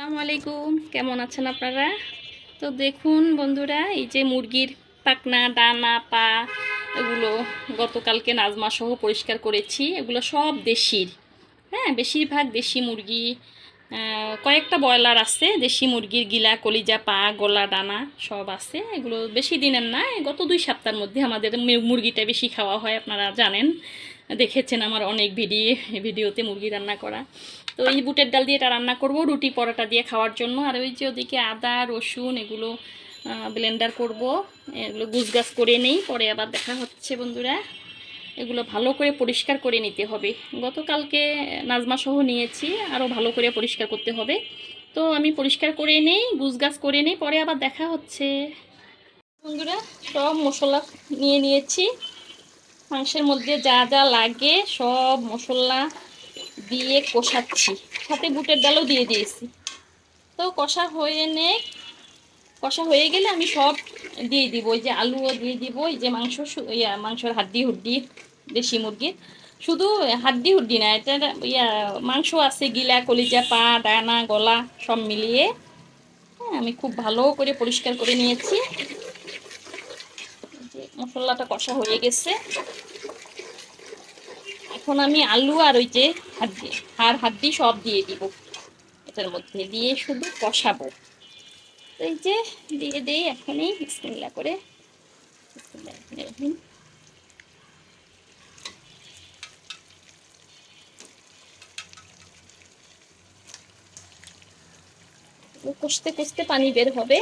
আসসালামু আলাইকুম। কেমন আছেন আপনারা? তো দেখুন বন্ধুরা, এই যে মুরগির পাকনা ডানা পা, এগুলো গতকালকে নাজমা সহ পরিষ্কার করেছি। এগুলো সব দেশির। হ্যাঁ বেশিরভাগ দেশি মুরগি কয়েকটা ব্রয়লার আছে, দেশি মুরগির গিলা, কলিজা, পা, গলা ডানা সব আছে। এগুলো বেশি দিনের না গত দুই সপ্তাহের মধ্যে আমাদের মুরগিটা বেশি খাওয়া হয়, আপনারা জানেন। দেখেছেন আমার অনেক ভিডিও, ভিডিওতে মুরগি রান্না করা। তো এই বুটের ডাল দিয়ে এটা রান্না করব, রুটি পরোটা দিয়ে খাওয়ার জন্য। আর ওই যে ওদিকে আদা, রসুন এগুলো ব্লেন্ডার করব। এগুলো গুছগাছ করে নেই, পরে আবার দেখা হচ্ছে বন্ধুরা। এগুলো ভালো করে পরিষ্কার করে নিতে হবে। গতকালকে নাজমা সহ নিয়েছি আরও ভালো করে পরিষ্কার করতে হবে। তো আমি পরিষ্কার করে নেই, গুছগাছ করে নেই, পরে আবার দেখা হচ্ছে। বন্ধুরা, সব মশলা নিয়ে নিয়েছি। মাংসের মধ্যে যা যা লাগে সব মশলা দিয়ে কষাচ্ছি। সাথে বুটের ডালও দিয়ে দিয়েছি। তো কষা হয়ে নে কষা হয়ে গেলে আমি সব দিয়ে দিব। ওই যে আলুও দিয়ে দিব, এই যে মাংস ইয়া, মাংসর হাড্ডি হুড্ডি, দেশি মুরগির শুধু হাড্ডি হুড্ডি না, এটা ইয়া, মাংস আছে, গিলা, কলিজা পা ডানা গলা, সব মিলিয়ে হ্যাঁ আমি খুব ভালো করে পরিষ্কার করে নিয়েছি। মশলাটা কষা হয়ে গেছে। এখন আমি আলু আর ওই যে হাড্ডি হাড় হাড্ডি সব দিয়ে দিব। এটার মধ্যে দিয়ে শুধু কষাবো। এই যে দিয়ে দিই এখনই বিসমিল্লা করে কষতে কষতে পানি বের হবে।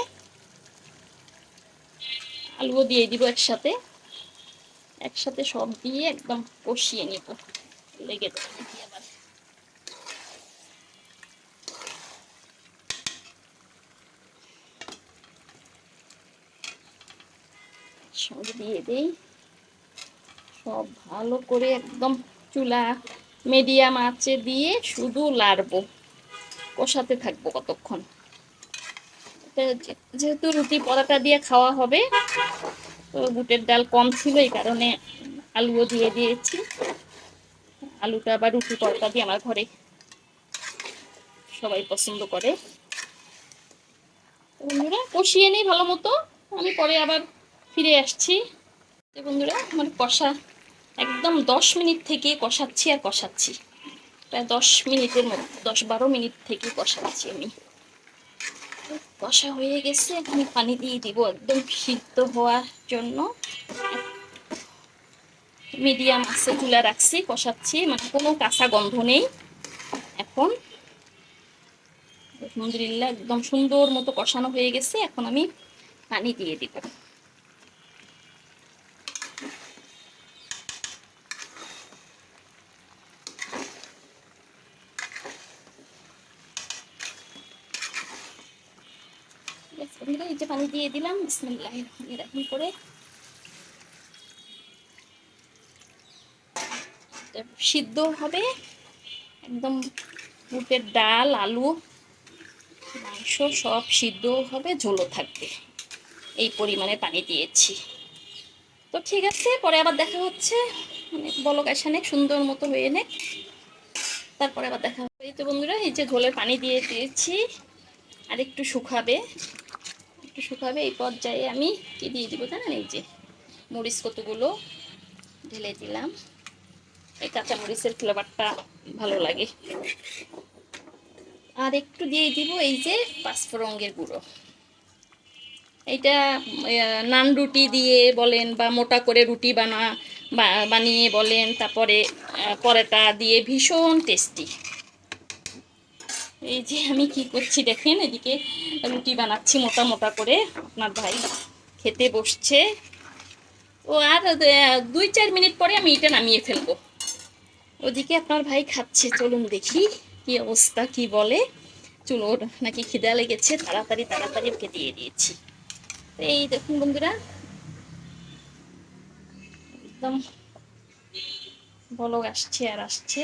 আলুও দিয়ে দিব একসাথে। একসাথে সব দিয়ে একদম কষিয়ে নিব। লেগে আবার? দিয়ে দেই। সব ভালো করে একদম চুলা মিডিয়াম আঁচে দিয়ে শুধু লাড়বো। কষাতে থাকব কতক্ষণ। যেহেতু রুটি পরাটা দিয়ে খাওয়া হবে, তো বুটের ডাল কম ছিল এই কারণে আলুও দিয়ে দিয়েছি। আলুটা আবার রুটি পরোটা দিয়ে আমার ঘরে সবাই পছন্দ করে। বন্ধুরা, কষিয়ে নিই ভালো মতো। আমি পরে আবার ফিরে আসছি। বন্ধুরা, আমার কষা একদম দশ মিনিট থেকে কষাচ্ছি আর কষাচ্ছি। প্রায় দশ মিনিটের মতো, দশ বারো মিনিট থেকে কষাচ্ছি আমি। কষা হয়ে গেছে, আমি পানি দিয়ে দিব একদম সিদ্ধ হওয়ার জন্য। মিডিয়াম আছে চুলা রাখছি, কষাচ্ছি মানে কোনো কাঁচা গন্ধ নেই এখন। আলহামদুলিল্লাহ, একদম সুন্দর মতো কষানো হয়ে গেছে, এখন আমি পানি দিয়ে দিব। বন্ধুরা, এই যে পানি দিয়ে দিলাম বিসমিল্লাহির রহমানির রহিম করে সিদ্ধ হবে একদম বুটের ডাল আলু মাংস সব সিদ্ধ হবে ঝোলও থাকবে। এই পরিমাণে পানি দিয়েছি। তো ঠিক আছে পরে আবার দেখা হচ্ছে। মানে বলক আসানে সুন্দর মতো হয়ে নে তারপরে আবার দেখা হবে। এই তো বন্ধুরা এই যে ঝোলের পানি দিয়ে দিয়েছি আর একটু শুকাবে। একটু শুকাবে, এই পর্যায়ে আমি কি দিয়ে দিব জানেন? এই যে মরিচ কতগুলো ঢেলে দিলাম। এই কাঁচা মরিচের ফ্লেভারটা ভালো লাগে। আর একটু দিয়ে দিব এই যে পাঁচফোড়ঙ্গের গুঁড়ো। এইটা নান রুটি দিয়ে বলেন বা মোটা করে রুটি বানা বানিয়ে বলেন, তারপরে পরোটা দিয়ে ভীষণ টেস্টি এই যে আমি কি করছি দেখেন, এদিকে রুটি বানাচ্ছি মোটা মোটা করে। আপনার ভাই খেতে বসছে। ও আর দুই চার মিনিট পরে আমি এটা নামিয়ে ফেলব। ওদিকে আপনার ভাই খাচ্ছে, চলুন দেখি কি অবস্থা, কি বলে। চুল, ওর নাকি খিদা লেগেছে, তাড়াতাড়ি তাড়াতাড়ি ওকে দিয়ে দিয়েছি। এই দেখুন বন্ধুরা, একদম বলক আসছে আর আসছে।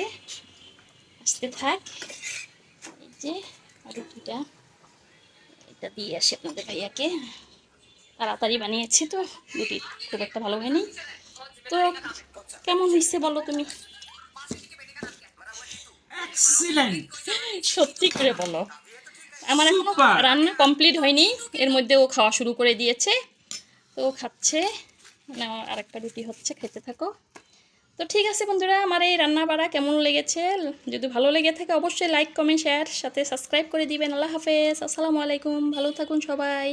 আসতে থাক। যে রুটিটা এটা দিয়ে আসি আপনাদের ভাইয়াকে। তাড়াতাড়ি বানিয়েছি তো রুটি খুব একটা ভালো হয়নি। তো কেমন হয়েছে বলো তুমি? সত্যি করে বলো। আমার এখনও রান্না কমপ্লিট হয়নি এর মধ্যে ও খাওয়া শুরু করে দিয়েছে। তো ও খাচ্ছে মানে আমার আরেকটা রুটি হচ্ছে খেতে থাকো। তো ঠিক আছে বন্ধুরা, আমার এই রান্না বাড়া কেমন লেগেছে? যদি ভালো লেগে থাকে অবশ্যই লাইক কমেন্ট শেয়ার সাথে সাবস্ক্রাইব করে দিবেন। আল্লাহ হাফেজ, আসসালামু আলাইকুম, ভালো থাকুন সবাই।